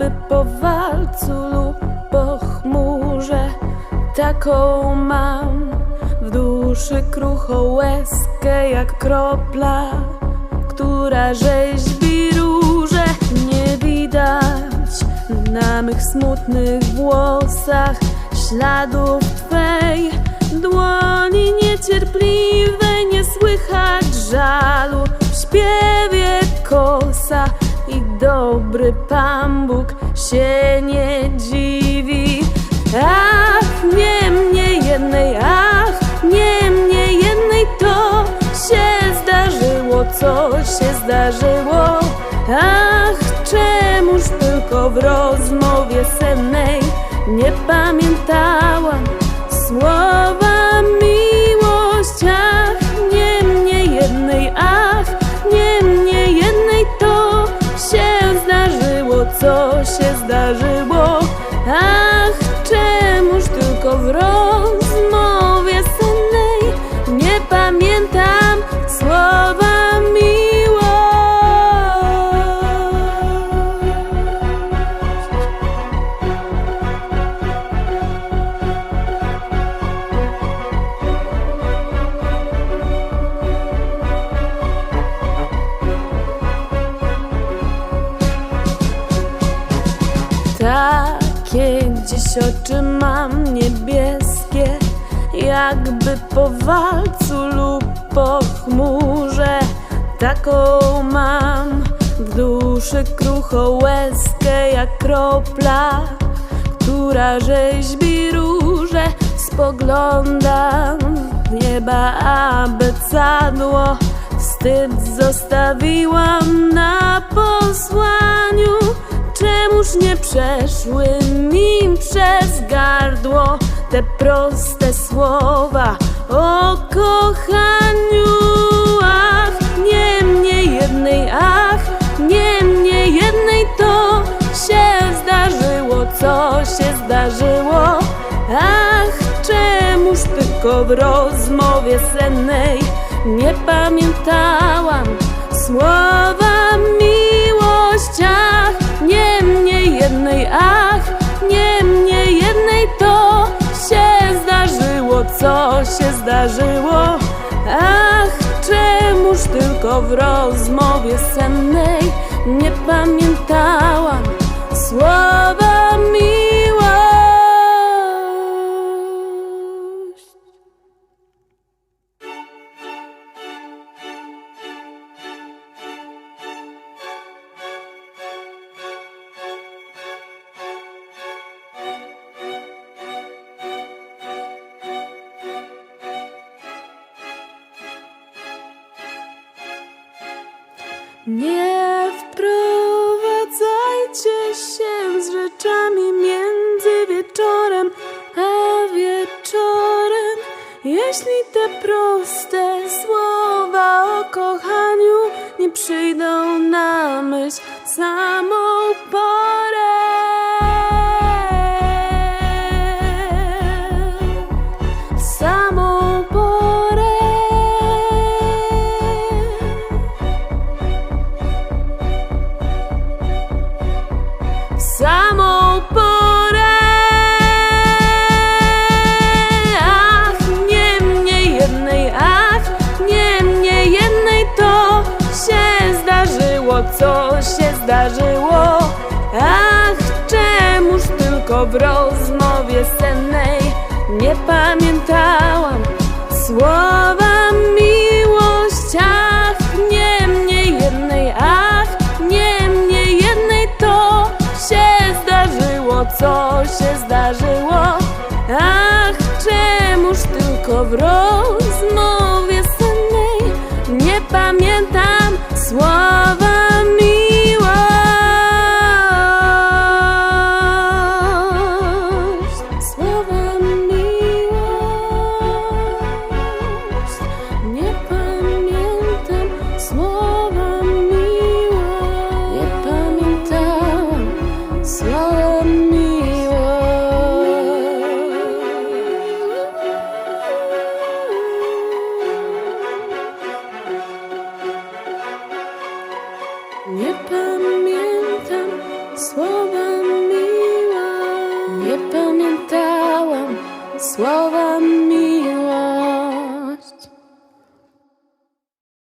Jakby po walcu lub po chmurze. Taką mam w duszy kruchą łezkę jak kropla Która rzeźbi róże. Nie widać na mych smutnych włosach Śladów Twej dłoni. Niecierpliwej Nie słychać żalu w śpiewie kosa I dobry Pan Bóg się nie dziwi. Ach, nie mnie jednej, ach, nie mnie jednej To się zdarzyło, co się zdarzyło. Ach, czemuż tylko w rozmowie sennej Nie pamiętałam słowa co się zdarzyło. Ach, czemuż tylko w Takie gdzieś oczy mam niebieskie Jakby po walcu lub po chmurze. Taką mam w duszy kruchą łezkę jak kropla Która rzeźbi róże. Spoglądam w nieba abecadło Wstyd zostawiłam na posłaniu Czemuż nie przeszły mi przez gardło Te proste słowa? O kochaniu Ach, nie mnie jednej, ach, nie mnie jednej To się zdarzyło, co się zdarzyło. Ach, czemuż tylko w rozmowie sennej Nie pamiętałam słowa jednej To się zdarzyło, co się zdarzyło. Ach, czemuż tylko w rozmowie sennej Nie pamiętałam słowa Nie wprowadzajcie się z rzeczami między wieczorem a wieczorem. Jeśli te proste słowa o kochaniu nie przyjdą na myśl samą porę. Samą co się zdarzyło. Ach, czemuż tylko w rozmowie sennej nie pamiętałam słowa miłość. Ach, nie mnie jednej, ach, nie mnie jednej to się zdarzyło, co się zdarzyło. Ach, czemuż tylko w rozmowie sennej nie pamiętam słowa słowa. Nie pamiętałam słowa miła.